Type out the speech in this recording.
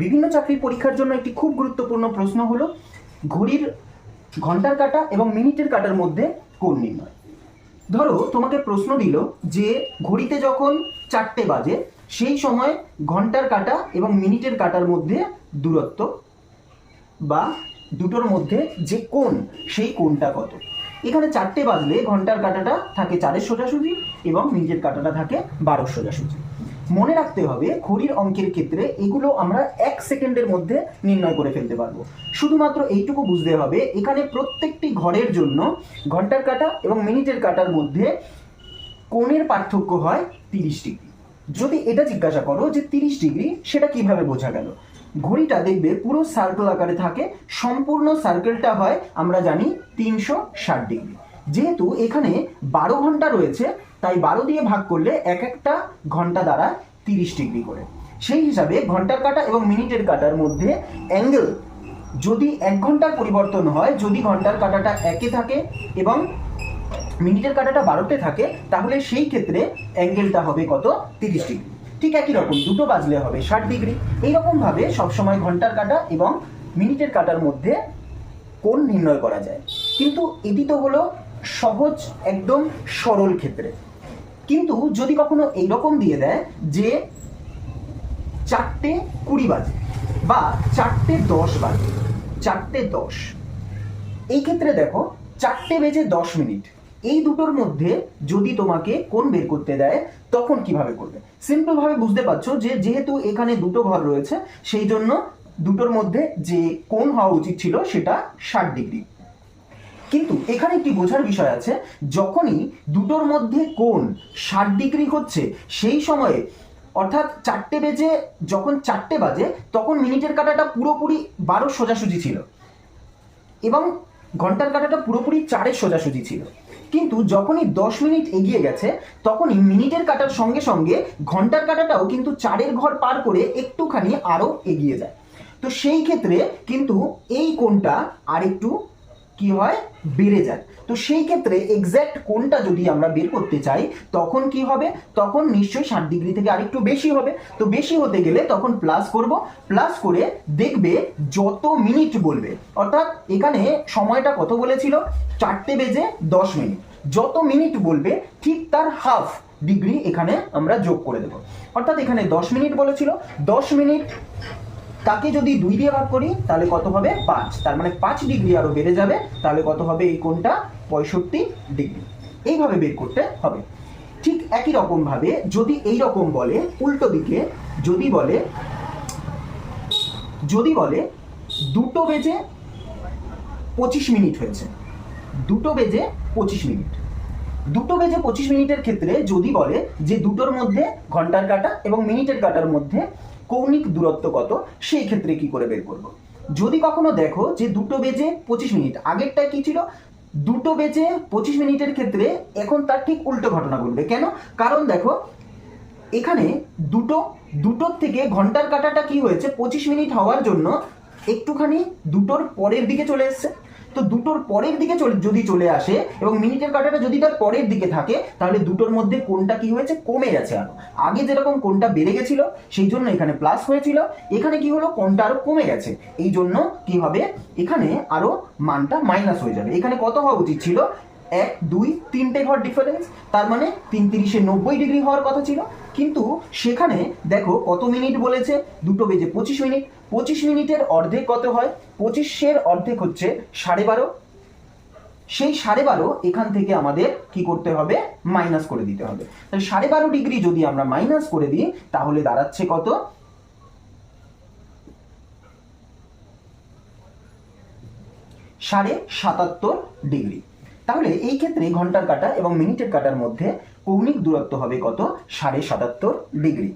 বিভিন্ন চাকরির পরীক্ষার জন্য একটি খুব গুরুত্বপূর্ণ প্রশ্ন হলো, ঘড়ির ঘণ্টার কাটা এবং মিনিটের কাটার মধ্যে কোন নির্ণয়। ধরো তোমাকে প্রশ্ন দিল যে ঘড়িতে যখন চারটে বাজে, সেই সময় ঘণ্টার কাটা এবং মিনিটের কাটার মধ্যে দূরত্ব বা দুটোর মধ্যে যে কোণ, সেই কোণটা কত? এখানে চারটে বাজলে ঘণ্টার কাটাটা থাকে চারের সোজাসুজি এবং মিনিটের কাটাটা থাকে বারোর সোজাসুজি। মনে রাখতে হবে ঘড়ির অঙ্কের ক্ষেত্রে এগুলো আমরা এক সেকেন্ডের মধ্যে নির্ণয় করে ফেলতে পারব। শুধুমাত্র এইটুকু বুঝতে হবে, এখানে প্রত্যেকটি ঘরের জন্য ঘণ্টার কাটা এবং মিনিটের কাটার মধ্যে কোণের পার্থক্য হয় তিরিশ ডিগ্রি। যদি এটা জিজ্ঞাসা করো যে তিরিশ ডিগ্রি, সেটা কীভাবে বোঝা গেল? ঘড়িটা দেখবে পুরো সার্কেল আকারে থাকে, সম্পূর্ণ সার্কেলটা হয়, আমরা জানি, তিনশো ষাট ডিগ্রি। যেহেতু এখানে বারো ঘণ্টা রয়েছে, তাই বারো দিয়ে ভাগ করলে এক একটা ঘণ্টা দ্বারা তিরিশ ডিগ্রি করে। সেই হিসাবে ঘণ্টার কাটা এবং মিনিটের কাটার মধ্যে অ্যাঙ্গেল যদি এক ঘণ্টার পরিবর্তন হয়, যদি ঘণ্টার কাটাটা একে থাকে এবং মিনিটের কাটাটা বারোতে থাকে, তাহলে সেই ক্ষেত্রে অ্যাঙ্গেলটা হবে কত? তিরিশ ডিগ্রি। ঠিক একই রকম, দুটো বাজলে হবে ষাট ডিগ্রি। এইরকমভাবে সবসময় ঘণ্টার কাটা এবং মিনিটের কাটার মধ্যে কোণ নির্ণয় করা যায়। কিন্তু এটি তো হলো সহজ, একদম সরল ক্ষেত্রে। কিন্তু যদি কখনো এইরকম দিয়ে দেয় যে চারটে কুড়ি বাজে বা চারটে দশ বাজে, চারটে দশ। এই ক্ষেত্রে দেখো, চারটে বেজে দশ মিনিট। এই দুটোর মধ্যে যদি তোমাকে কোন বের করতে দেয়, তখন কীভাবে করবে? সিম্পল ভাবে বুঝতে পারছ যে যেহেতু এখানে দুটো ঘর রয়েছে, সেই জন্য দুটোর মধ্যে যে কোন হওয়া উচিত ছিল সেটা ষাট ডিগ্রি। কিন্তু এখানে একটি বোঝার বিষয় আছে, যখনই দুটোর মধ্যে কোণ ষাট ডিগ্রি হচ্ছে, সেই সময়ে অর্থাৎ চারটে বেজে যখন চারটে বাজে, তখন মিনিটের কাটাটা পুরোপুরি বারো সোজাসুজি ছিল এবং ঘণ্টার কাটাটা পুরোপুরি চারের সোজাসুজি ছিল। কিন্তু যখনই দশ মিনিট এগিয়ে গেছে, তখনই মিনিটের কাটার সঙ্গে সঙ্গে ঘণ্টার কাটাটাও কিন্তু চারের ঘর পার করে একটুখানি আরও এগিয়ে যায়। তো সেই ক্ষেত্রে কিন্তু এই কোণটা আরেকটু কি হয়? বেড়ে যায়। তো সেই ক্ষেত্রে এক্স্যাক্ট কোনটা যদি আমরা বের করতে চাই, তখন কি হবে? তখন নিশ্চয়ই ষাট ডিগ্রি থেকে আরেকটু বেশি হবে। তো বেশি হতে গেলে তখন প্লাস করব। প্লাস করে দেখবে যত মিনিট বলবে, অর্থাৎ এখানে সময়টা কত বলেছিল? চারটে বেজে দশ মিনিট যত মিনিট বলবে, ঠিক তার হাফ ডিগ্রি এখানে আমরা যোগ করে দেবো। অর্থাৎ এখানে দশ মিনিট বলেছিল। দশ মিনিট তাকে যদি দুই দিয়ে ভাগ করি, তাহলে কত হবে পাঁচ। তার মানে পাঁচ ডিগ্রি আরও বেড়ে যাবে, তাহলে কত হবে এই কোণটা? পঁয়ষট্টি ডিগ্রি। এইভাবে বের করতে হবে। ঠিক একই রকম ভাবে যদি এই রকম বলে, উল্টো দিকে যদি বলে যদি বলে দুটো বেজে পঁচিশ মিনিট হয়েছে। দুটো বেজে পঁচিশ মিনিট। দুটো বেজে পঁচিশ মিনিটের ক্ষেত্রে যদি বলে যে দুটোর মধ্যে ঘণ্টার কাটা এবং মিনিটের কাটার মধ্যে কৌণিক দূরত্ব কত? সেই ক্ষেত্রে কি করে বের করব? যদি কখনো দেখো যে দুটো বেজে পঁচিশ মিনিট, আগেরটা কি ছিল? দুটো বেজে পঁচিশ মিনিটের ক্ষেত্রে এখন তার ঠিক উল্টো ঘটনা ঘটবে। কেন? কারণ দেখো, এখানে দুটো, দুটোর থেকে ঘণ্টার কাটাটা কি হয়েছে? পঁচিশ মিনিট হওয়ার জন্য একটুখানি দুটোর পরের দিকে চলে এসছে। তো দুটোর পরের দিকে যদি চলে আসে, এবং মিনিটের কাটাটা যদি তার পরের দিকে থাকে, তাহলে দুটোর মধ্যে কোনটা কি হয়েছে? কমে গেছে আরও। আগে যেরকম কোনটা বেড়ে গেছিল, সেই জন্য এখানে প্লাস হয়েছিল। এখানে কি হলো? কোনটা আরও কমে গেছে। এই জন্য কি হবে? এখানে আরও মানটা মাইনাস হয়ে যাবে। এখানে কত হওয়া উচিত ছিল? এক, দুই, তিনটে ঘর ডিফারেন্স তার মানে তিন তিরিশে নব্বই ডিগ্রি হওয়ার কথা ছিল। কিন্তু সেখানে দেখো কত মিনিট বলেছে? দুটো বেজে পঁচিশ মিনিট পঁচিশ মিনিটের অর্ধেক কত হয়? পঁচিশের অর্ধেক হচ্ছে সাড়ে বারো। সেই সাড়ে বারো এখান থেকে আমাদের কি করতে হবে? মাইনাস করে দিতে হবে। তাহলে সাড়ে বারো ডিগ্রি যদি আমরা মাইনাস করে দিই, তাহলে দাঁড়াচ্ছে কত? সাড়ে সাতাত্তর ডিগ্রি তাহলে এই ক্ষেত্রে ঘণ্টার কাটা এবং মিনিটের কাটার মধ্যে কৌণিক দূরত্ব হবে কত? সাড়ে সাতাত্তর ডিগ্রি।